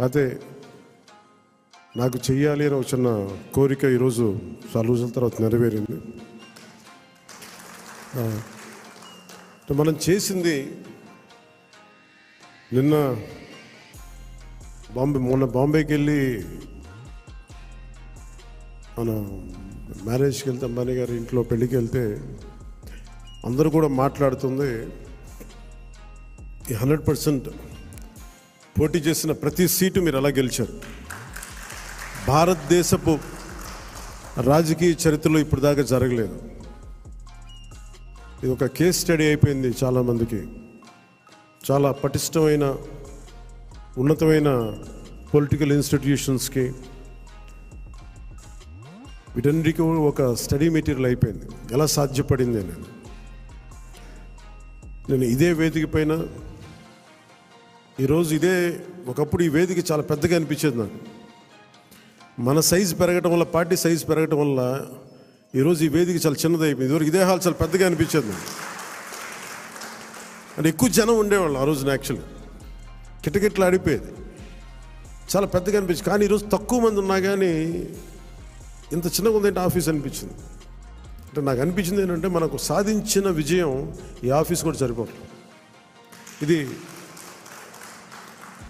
కాకపోతే నాకు చెయ్యాలి అని వచ్చిన కోరిక ఈరోజు చాలా రోజుల తర్వాత నెరవేరింది. మనం చేసింది నిన్న బాంబే మొన్న బాంబేకి వెళ్ళి మన మ్యారేజ్కి వెళ్తే అంబానీ గారి ఇంట్లో పెళ్ళికి వెళ్తే అందరూ కూడా మాట్లాడుతుంది హండ్రెడ్ పర్సెంట్ పోటీ చేసిన ప్రతి సీటు మీరు ఎలా గెలిచారు. భారతదేశపు రాజకీయ చరిత్రలో ఇప్పుడు దాకా జరగలేదు. ఇది ఒక కేస్ స్టడీ అయిపోయింది చాలామందికి చాలా పటిష్టమైన ఉన్నతమైన పొలిటికల్ ఇన్స్టిట్యూషన్స్కి వీటన్నిటికీ ఒక స్టడీ మెటీరియల్ అయిపోయింది. ఎలా సాధ్యపడింది నేను నేను ఇదే వేదిక పైన ఈరోజు ఇదే ఒకప్పుడు ఈ వేదిక చాలా పెద్దగా అనిపించేది నాకు. మన సైజు పెరగటం వల్ల పార్టీ సైజు పెరగటం వల్ల ఈరోజు ఈ వేదిక చాలా చిన్నదైపోయింది అయిపోయింది. ఇదివరకు ఇదే హాల్ చాలా పెద్దగా అనిపించేది నాకు. అంటే ఎక్కువ జనం ఉండేవాళ్ళు ఆ రోజున యాక్చువల్లీ కిటకిట్లు ఆడిపోయేది. చాలా పెద్దగా అనిపించింది. కానీ ఈరోజు తక్కువ మంది ఉన్నా కానీ ఇంత చిన్నగా ఉందంటే ఆఫీస్ అనిపించింది. అంటే నాకు అనిపించింది ఏంటంటే మనకు సాధించిన విజయం ఈ ఆఫీస్ కూడా సరిపోవట్లేదు. ఇది